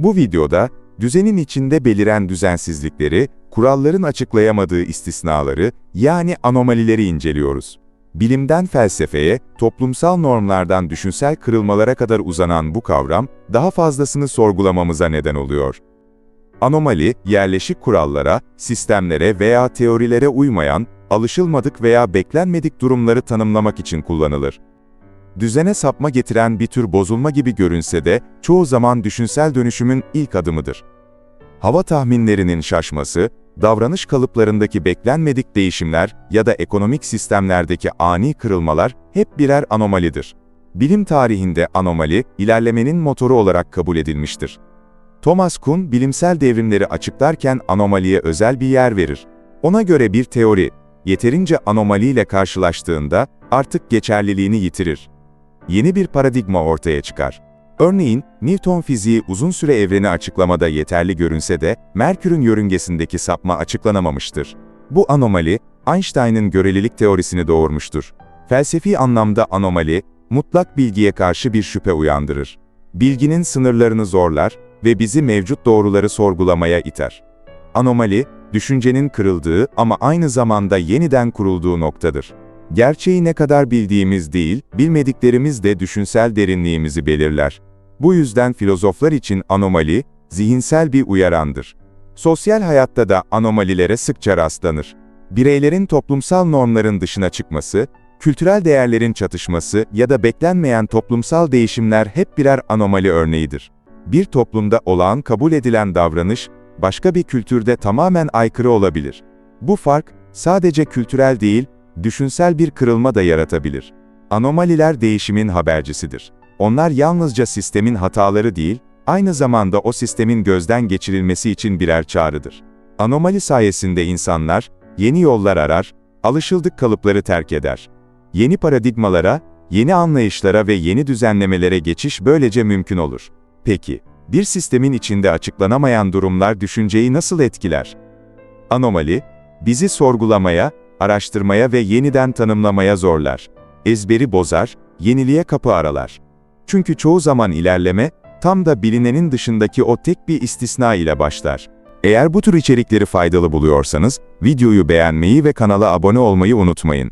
Bu videoda, düzenin içinde beliren düzensizlikleri, kuralların açıklayamadığı istisnaları, yani anomalileri inceliyoruz. Bilimden felsefeye, toplumsal normlardan düşünsel kırılmalara kadar uzanan bu kavram, daha fazlasını sorgulamamıza neden oluyor. Anomali, yerleşik kurallara, sistemlere veya teorilere uymayan, alışılmadık veya beklenmedik durumları tanımlamak için kullanılır. Düzene sapma getiren bir tür bozulma gibi görünse de, çoğu zaman düşünsel dönüşümün ilk adımıdır. Hava tahminlerinin şaşması, davranış kalıplarındaki beklenmedik değişimler ya da ekonomik sistemlerdeki ani kırılmalar hep birer anomalidir. Bilim tarihinde anomali, ilerlemenin motoru olarak kabul edilmiştir. Thomas Kuhn, bilimsel devrimleri açıklarken anomaliye özel bir yer verir. Ona göre bir teori, yeterince anomaliyle karşılaştığında artık geçerliliğini yitirir. Yeni bir paradigma ortaya çıkar. Örneğin, Newton fiziği uzun süre evreni açıklamada yeterli görünse de, Merkür'ün yörüngesindeki sapma açıklanamamıştır. Bu anomali, Einstein'ın görelilik teorisini doğurmuştur. Felsefi anlamda anomali, mutlak bilgiye karşı bir şüphe uyandırır. Bilginin sınırlarını zorlar ve bizi mevcut doğruları sorgulamaya iter. Anomali, düşüncenin kırıldığı ama aynı zamanda yeniden kurulduğu noktadır. Gerçeği ne kadar bildiğimiz değil, bilmediklerimiz de düşünsel derinliğimizi belirler. Bu yüzden filozoflar için anomali, zihinsel bir uyarandır. Sosyal hayatta da anomalilere sıkça rastlanır. Bireylerin toplumsal normların dışına çıkması, kültürel değerlerin çatışması ya da beklenmeyen toplumsal değişimler hep birer anomali örneğidir. Bir toplumda olağan kabul edilen davranış, başka bir kültürde tamamen aykırı olabilir. Bu fark, sadece kültürel değil, düşünsel bir kırılma da yaratabilir. Anomaliler değişimin habercisidir. Onlar yalnızca sistemin hataları değil, aynı zamanda o sistemin gözden geçirilmesi için birer çağrıdır. Anomali sayesinde insanlar, yeni yollar arar, alışıldık kalıpları terk eder. Yeni paradigmalara, yeni anlayışlara ve yeni düzenlemelere geçiş böylece mümkün olur. Peki, bir sistemin içinde açıklanamayan durumlar düşünceyi nasıl etkiler? Anomali, bizi sorgulamaya, araştırmaya ve yeniden tanımlamaya zorlar. Ezberi bozar, yeniliğe kapı aralar. Çünkü çoğu zaman ilerleme, tam da bilinenin dışındaki o tek bir istisna ile başlar. Eğer bu tür içerikleri faydalı buluyorsanız, videoyu beğenmeyi ve kanala abone olmayı unutmayın.